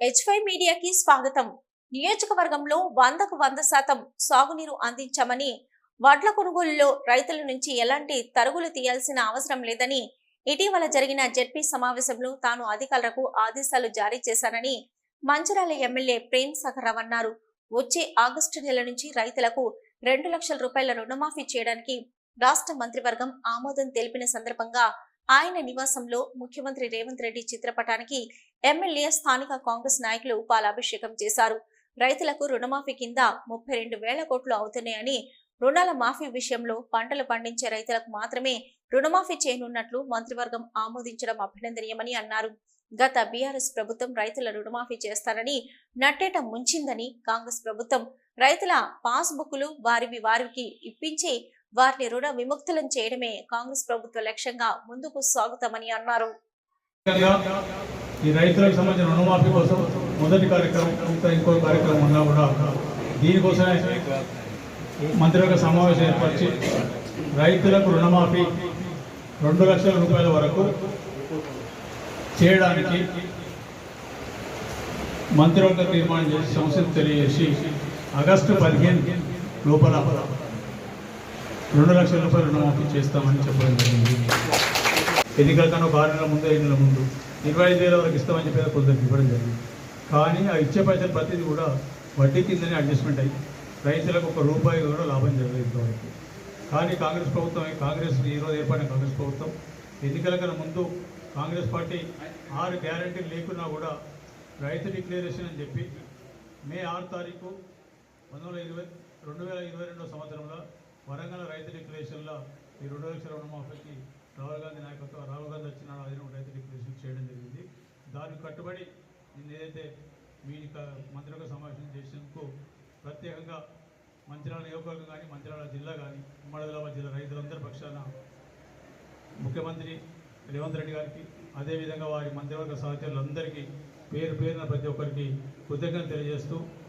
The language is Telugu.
హెచ్ మీడియాకి స్వాగతం. నియోజకవర్గంలో వందకు వంద శాతం సాగునీరు అందించామని వడ్ల కొనుగోలులో రైతుల నుంచి ఎలాంటి తరుగులు తీయాల్సిన అవసరం లేదని ఇటీవల జరిగిన జెడ్పీ సమావేశంలో తాను అధికారులకు ఆదేశాలు జారీ చేశానని మంచిరాల ఎమ్మెల్యే ప్రేమ్ సఖరావ్ అన్నారు. వచ్చే ఆగస్టు నెల నుంచి రైతులకు రెండు లక్షల రూపాయల రుణమాఫీ చేయడానికి రాష్ట్ర మంత్రివర్గం ఆమోదం తెలిపిన సందర్భంగా ఆయన నివాసంలో ముఖ్యమంత్రి రేవంత్ రెడ్డి చిత్రపటానికి ఎమ్మెల్యే స్థానిక కాంగ్రెస్ నాయకులు పాలాభిషేకం చేశారు. రైతులకు రుణమాఫీ కింద ముప్పై రెండు వేల కోట్లు అవుతున్నాయని రుణాల మాఫీ విషయంలో పంటలు పండించే రైతులకు మాత్రమే రుణమాఫీ చేయనున్నట్లు మంత్రివర్గం ఆమోదించడం అభినందనీయమని అన్నారు. గత బీఆర్ఎస్ ప్రభుత్వం రైతుల రుణమాఫీ చేస్తారని నట్టేట ముంచిందని కాంగ్రెస్ ప్రభుత్వం. రైతుల పాస్బుక్లు వారివి వారికి ఇప్పించి వారిని రుణ విముక్తులను చేయడమే కాంగ్రెస్ ప్రభుత్వ లక్ష్యంగా ముందుకు సాగుతామని అన్నారు. ఈ రైతులకు సంబంధించిన రుణమాఫీ కోసం మొదటి కార్యక్రమం ఇంకా ఇంకో కార్యక్రమం ఉన్నా కూడా దీనికోసమే మంత్రివర్గ సమావేశం ఏర్పరిచి రైతులకు రుణమాఫీ రెండు లక్షల రూపాయల వరకు చేయడానికి మంత్రివర్గ తీర్మానం చేసి సమస్యలు తెలియజేసి ఆగస్టు పదిహేను లోపల రెండు లక్షల రూపాయలు రుణమాఫీ చేస్తామని చెప్పడం జరిగింది. ఎన్నికల కన్నా ఒక ఆరు నెలల ముందు ఐదు నెలల ముందు ఇరవై ఐదు వేల వరకు ఇస్తామని చెప్పి కొందరికి ఇవ్వడం జరిగింది. కానీ ఆ ఇచ్చే పైసలు ప్రతిదీ కూడా వడ్డీ కిందనే అడ్జస్ట్మెంట్ అయ్యి రైతులకు ఒక రూపాయి కూడా లాభం జరగలేదు ఇంతవరకు. కానీ కాంగ్రెస్ ప్రభుత్వం కాంగ్రెస్ ఈరోజు ఏర్పడిన కాంగ్రెస్ ప్రభుత్వం ఎన్నికల కన్నా ముందు కాంగ్రెస్ పార్టీ ఆరు గ్యారంటీలు లేకున్నా కూడా రైతు డిక్లరేషన్ అని చెప్పి మే ఆరు తారీఖు పంతొమ్మిది వందల ఇరవై రెండు వేల ఇరవై రెండో సంవత్సరంలో వరంగల్ రైతు డిక్లరేషన్లో ఈ రెండు లక్షల రుణమాఫీకి రాహుల్ గాంధీ నాయకత్వం రాహుల్ గాంధీ వచ్చిన అది రైతు డిక్లరేషన్ చేయడం జరిగింది. దానికి కట్టుబడి నేను ఏదైతే మీ మంత్రులకు మంత్రివర్గ సమావేశం చేసినందుకు ప్రత్యేకంగా మంత్రాల నియోజకవర్గం కానీ మంత్రాల జిల్లా కానీ ఉమ్మడి ఆదిలాబాద్ జిల్లా రైతులందరి పక్షాన ముఖ్యమంత్రి రేవంత్ రెడ్డి గారికి అదేవిధంగా వారి మంత్రివర్గ సహచరులందరికీ పేరు పేరున ప్రతి ఒక్కరికి కృతజ్ఞతలు తెలియజేస్తూ